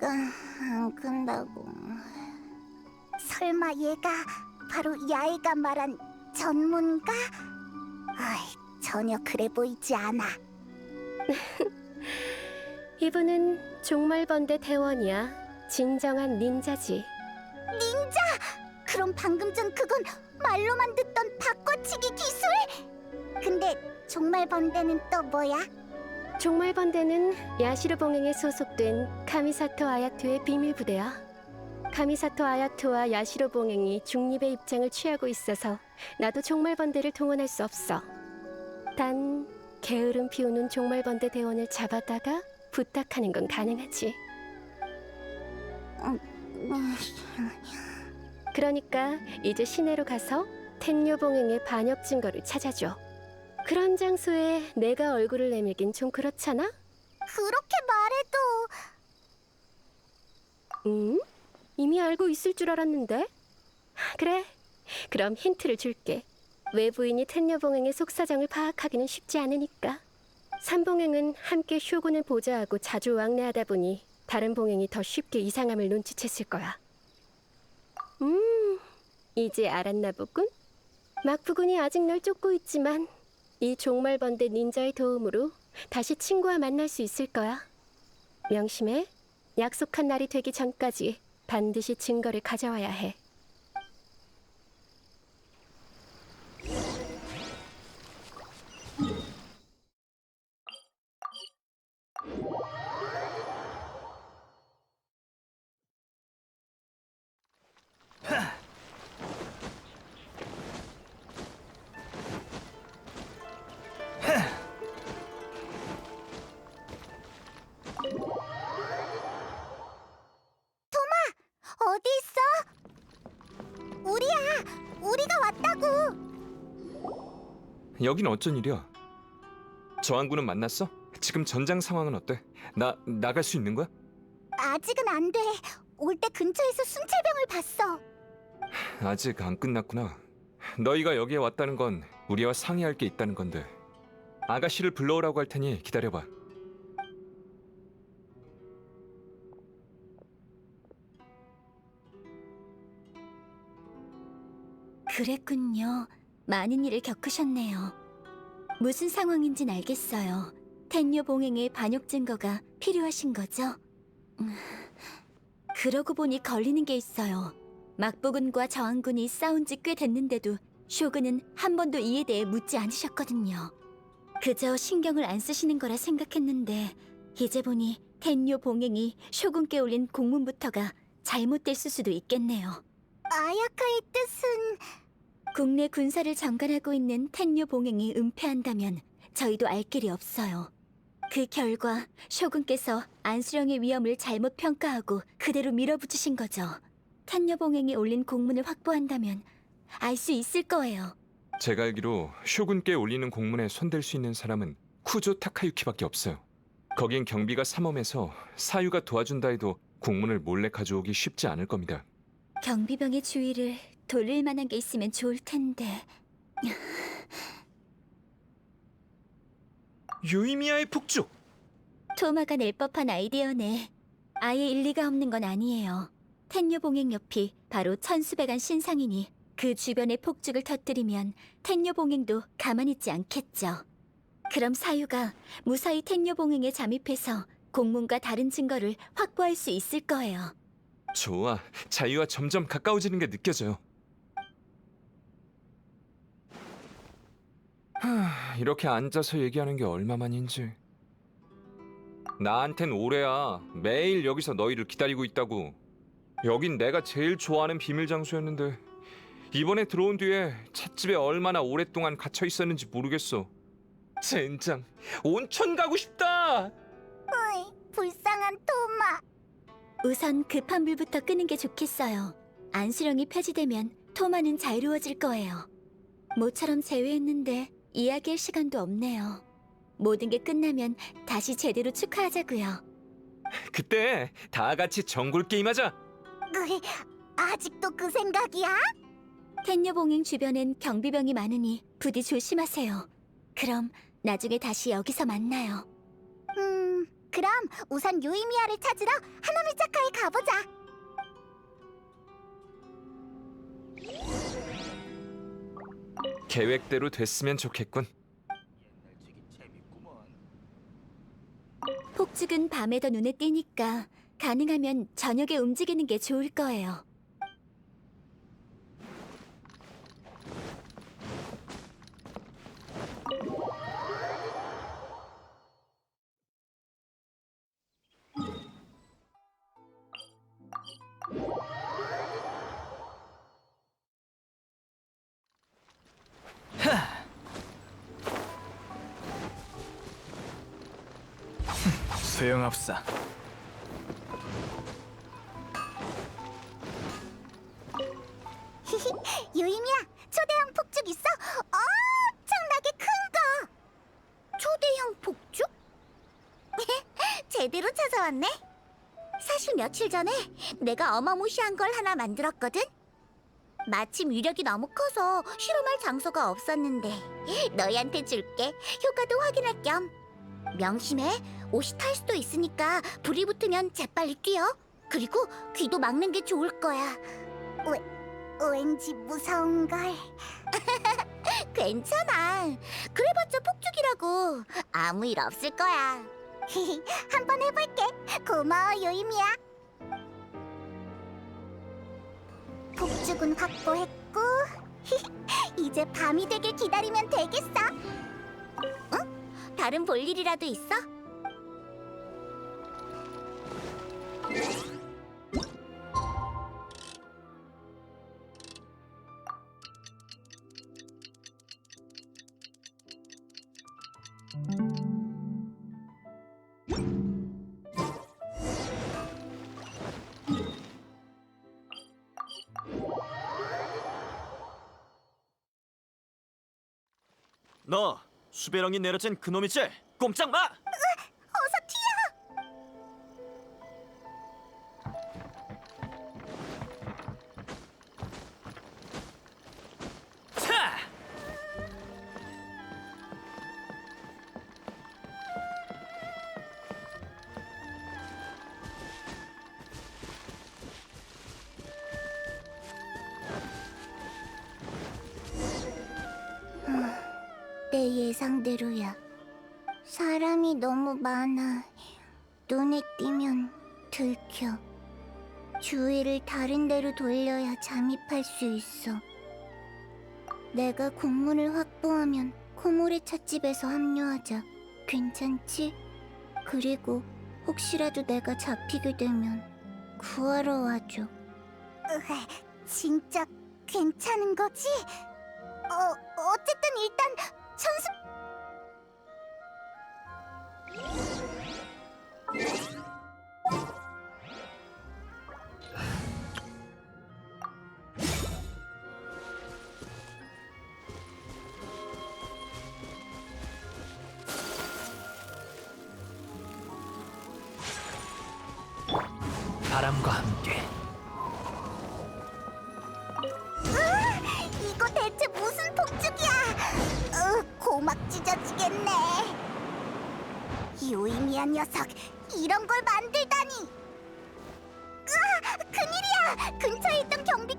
키가 안 큰다고. 설마 얘가 바로 야이가 말한 전문가? 아이, 전혀 그래 보이지 않아. 이분은 종말번대 대원이야. 진정한 닌자지. 그럼 방금 전 그건 말로만 듣던 바꿔치기 기술? 근데 정말 번대는 또 뭐야? 종말번대는 야시르 봉행에 소속된 카미사토 아야토의 비밀 부대야. 카미사토 아야토와 야시로 봉행이 중립의 입장을 취하고 있어서 나도 종말번대를 동원할 수 없어. 단 게으름 피우는 종말번대 대원을 잡아다가 부탁하는 건 가능하지. 그러니까 이제 시내로 가서 텐요 봉행의 반역 증거를 찾아줘. 그런 장소에 내가 얼굴을 내밀긴 좀 그렇잖아? 그렇게 말해도 응? 이미 알고 있을 줄 알았는데. 그래. 그럼 힌트를 줄게. 외부인이 텐녀봉행의 속사정을 파악하기는 쉽지 않으니까. 삼봉행은 함께 쇼군을 보좌하고 자주 왕래하다 보니 다른 봉행이 더 쉽게 이상함을 눈치챘을 거야. 음, 이제 알았나 보군. 막부군이 아직 널 쫓고 있지만 이 종말번대 닌자의 도움으로 다시 친구와 만날 수 있을 거야. 명심해. 약속한 날이 되기 전까지 반드시 증거를 가져와야 해. 어디 있어? 우리야, 우리가 왔다고. 여긴 어쩐 일이야? 저항군은 만났어? 지금 전장 상황은 어때? 나 나갈 수 있는 거야? 아직은 안 돼. 올 때 근처에서 순찰병을 봤어. 아직 안 끝났구나. 너희가 여기에 왔다는 건 우리와 상의할 게 있다는 건데. 아가씨를 불러오라고 할 테니 기다려봐. 그랬군요. 많은 일을 겪으셨네요. 무슨 상황인진 알겠어요. 텐요 봉행의 반역 증거가 필요하신 거죠? 음, 그러고 보니 걸리는 게 있어요. 막부군과 저항군이 싸운 지 꽤 됐는데도 쇼군은 한 번도 이에 대해 묻지 않으셨거든요. 그저 신경을 안 쓰시는 거라 생각했는데 이제 보니 텐요 봉행이 쇼군께 올린 공문부터가 잘못됐을 수도 있겠네요. 아야카의 뜻은 국내 군사를 장관하고 있는 텐요 봉행이 은폐한다면 저희도 알 길이 없어요. 그 결과 쇼군께서 안수령의 위험을 잘못 평가하고 그대로 밀어붙이신 거죠. 텐요 봉행이 올린 공문을 확보한다면 알 수 있을 거예요. 제가 알기로 쇼군께 올리는 공문에 손댈 수 있는 사람은 쿠조 타카유키밖에 없어요. 거긴 경비가 삼엄해서 사유가 도와준다 해도 공문을 몰래 가져오기 쉽지 않을 겁니다. 경비병의 주의를 돌릴 만한 게 있으면 좋을 텐데. 유이미야의 북쪽! 토마가 낼 법한 아이디어네. 아예 일리가 없는 건 아니에요. 텐요 봉행 옆이 바로 천수백안 신상이니 그 주변에 폭죽을 터뜨리면 텐요 봉행도 가만히 있지 않겠죠. 그럼 사유가 무사히 텐요 봉행에 잠입해서 공문과 다른 증거를 확보할 수 있을 거예요. 좋아, 자유와 점점 가까워지는 게 느껴져요. 하, 이렇게 앉아서 얘기하는 게 얼마만인지. 나한텐 오래야. 매일 여기서 너희를 기다리고 있다고. 여긴 내가 제일 좋아하는 비밀 장소였는데 이번에 들어온 뒤에 찻집에 얼마나 오랫동안 갇혀 있었는지 모르겠어. 젠장, 온천 가고 싶다. 어이, 불쌍한 토마. 우선 급한 불부터 끄는 게 좋겠어요. 안수령이 폐지되면 토마는 자유로워질 거예요. 모처럼 제외했는데 이야기할 시간도 없네요. 모든 게 끝나면 다시 제대로 축하하자고요. 그때 다 같이 정글 게임 하자. 아직도 그 생각이야? 텐녀봉행 주변엔 경비병이 많으니 부디 조심하세요. 그럼 나중에 다시 여기서 만나요. 음, 그럼 우선 유이미아를 찾으러 하나미자카에 가보자. 계획대로 됐으면 좋겠군. 폭죽은 밤에 더 눈에 띄니까 가능하면 저녁에 움직이는 게 좋을 거예요. 소용없어. 유이미아, 초대형 폭죽 있어? 엄청나게 큰 거. 초대형 폭죽? 제대로 찾아왔네. 사실 며칠 전에 내가 어마무시한 걸 하나 만들었거든. 마침 위력이 너무 커서 실험할 장소가 없었는데 너희한테 줄게. 효과도 확인할 겸. 명심해. 옷이 탈 수도 있으니까 불이 붙으면 재빨리 뛰어. 그리고 귀도 막는 게 좋을 거야. 왜, 왠지 무서운 걸. 괜찮아. 그래봤자 폭죽이라고. 아무 일 없을 거야. 한번 해볼게. 고마워, 요이미야. 폭죽은 확보했고, 이제 밤이 되길 기다리면 되겠어. 응? 다른 볼 일이라도 있어? 너 수배령이 내려진 그놈이지? 꼼짝 마! 내 예상대로야. 사람이 너무 많아. 눈에 띄면 들켜. 주위를 다른 데로 돌려야 잠입할 수 있어. 내가 공문을 확보하면 코모레 찻집에서 합류하자. 괜찮지? 그리고 혹시라도 내가 잡히게 되면 구하러 와줘. 진짜 괜찮은 거지? 어, 어쨌든 일단 천수 바람과 함께 요이미한 녀석, 이런 걸 만들다니. 으아, 큰일이야. 근처에 있던 경비.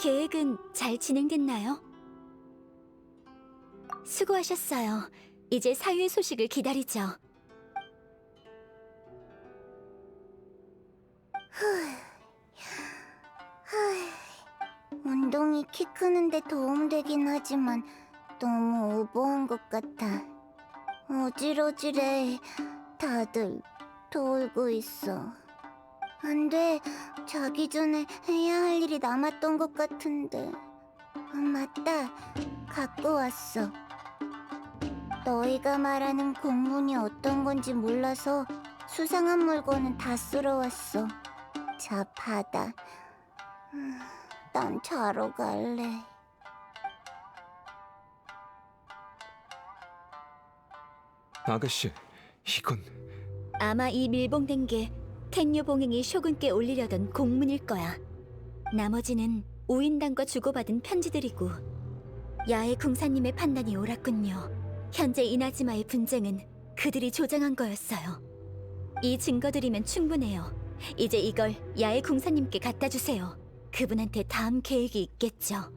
계획은 잘 진행됐나요? 수고하셨어요. 이제 사유의 소식을 기다리죠. 키 크는데 도움되긴 하지만 너무 오버한 것 같아. 어질어질해. 다들 돌고 있어. 안 돼. 자기 전에 해야 할 일이 남았던 것 같은데. 아, 맞다. 갖고 왔어. 너희가 말하는 공문이 어떤 건지 몰라서 수상한 물건은 다 쓸어왔어. 자, 받아. 음, 난 자러 갈래. 아가씨, 이건 아마 이 밀봉된 게 텐류 봉행이 쇼군께 올리려던 공문일 거야. 나머지는 우인단과 주고받은 편지들이고 야의 궁사님의 판단이 옳았군요. 현재 이나즈마의 분쟁은 그들이 조장한 거였어요. 이 증거들이면 충분해요. 이제 이걸 야의 궁사님께 갖다 주세요. 그분한테 다음 계획이 있겠죠.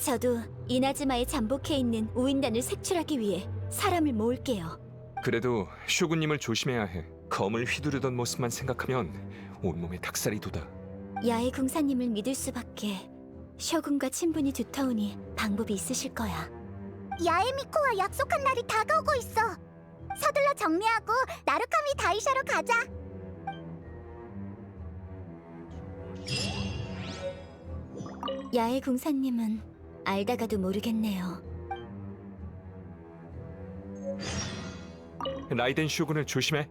저도 이나즈마에 잠복해 있는 우인단을 색출하기 위해 사람을 모을게요. 그래도 쇼군님을 조심해야 해. 검을 휘두르던 모습만 생각하면 온몸에 닭살이 돋아. 야의 궁사님을 믿을 수밖에 쇼군과 친분이 두터우니 방법이 있으실 거야. 야에미코와 약속한 날이 다가오고 있어. 서둘러 정리하고 나루카미 다이샤로 가자. 야의 궁사님은 알다가도 모르겠네요. 라이덴 쇼군을 조심해.